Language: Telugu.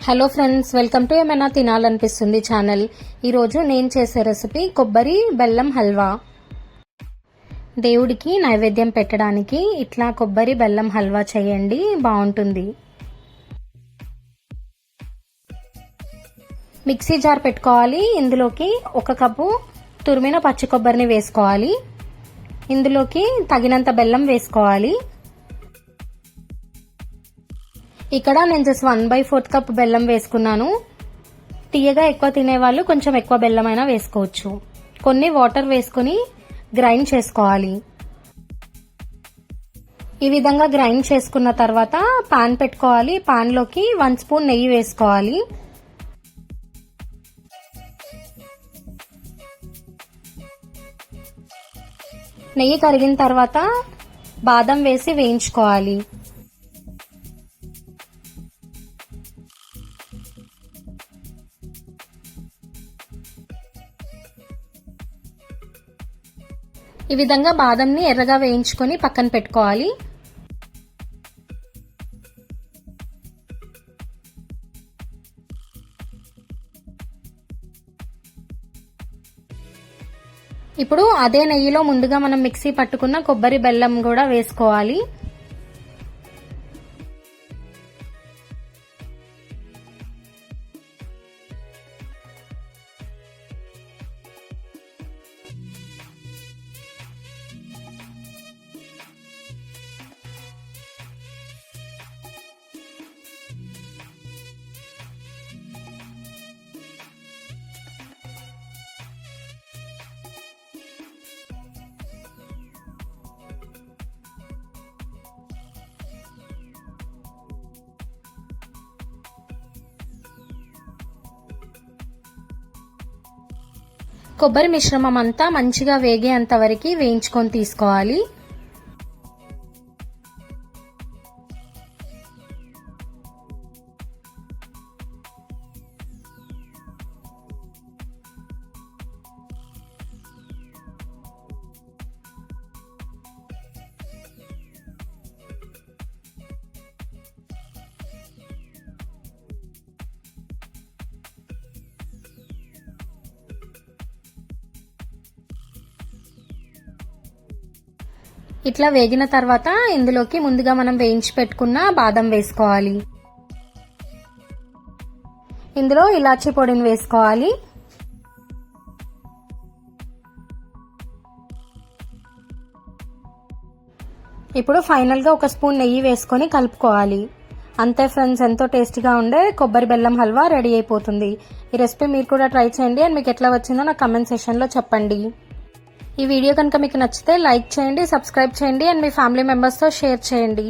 హలో ఫ్రెండ్స్ వెల్కమ్ టు ఏమైనా తినాలనిపిస్తుంది ఛానల్ ఈరోజు నేను చేసే రెసిపీ కొబ్బరి బెల్లం హల్వా. దేవుడికి నైవేద్యం పెట్టడానికి ఇట్లా కొబ్బరి బెల్లం హల్వా చేయండి బాగుంటుంది. మిక్సీ జార్ పెట్టుకోవాలి ఇందులోకి ఒక కప్పు తురిమిన పచ్చి కొబ్బరిని వేసుకోవాలి. ఇందులోకి తగినంత బెల్లం వేసుకోవాలి. ఇక్కడ నేను just one by fourth cup బెల్లం వేసుకున్నాను. తీయగా ఎక్కువ తినేవాళ్ళు కొంచెం ఎక్కువ బెల్లం అయినా వేసుకోవచ్చు. కొన్ని వాటర్ వేసుకుని గ్రైండ్ చేసుకోవాలి. ఈ విధంగా గ్రైండ్ చేసుకున్న తర్వాత పాన్ పెట్టుకోవాలి. పాన్లోకి వన్ స్పూన్ నెయ్యి వేసుకోవాలి. నెయ్యి కరిగిన తర్వాత బాదం వేసి వేయించుకోవాలి. ఈ విధంగా బాదంని ఎర్రగా వేయించుకొని పక్కన పెట్టుకోవాలి. ఇప్పుడు అదే నెయ్యిలో ముందుగా మనం మిక్సీ పట్టుకున్న కొబ్బరి బెల్లం కూడా వేసుకోవాలి. కొబ్బరి మిశ్రమం అంతా మంచిగా వేగేంత వరకు వేయించుకొని తీసుకోవాలి. ఇట్లా వేగిన తర్వాత ఇందులోకి ముందుగా మనం వేయించి పెట్టుకున్న బాదం వేసుకోవాలి. ఇందులో ఇలాచీ పొడిని వేసుకోవాలి. ఇప్పుడు ఫైనల్గా ఒక స్పూన్ నెయ్యి వేసుకొని కలుపుకోవాలి. అంతే ఫ్రెండ్స్ ఎంతో టేస్టీగా ఉండే కొబ్బరి బెల్లం హల్వా రెడీ అయిపోతుంది. ఈ రెసిపీ మీరు కూడా ట్రై చేయండి. అండ్ మీకు ఎట్లా వచ్చిందో నా కమెంట్ సెషన్లో చెప్పండి. ఈ వీడియో కనుక మీకు నచ్చితే లైక్ చేయండి సబ్స్క్రైబ్ చేయండి అండ్ మీ ఫ్యామిలీ మెంబర్స్తో షేర్ చేయండి.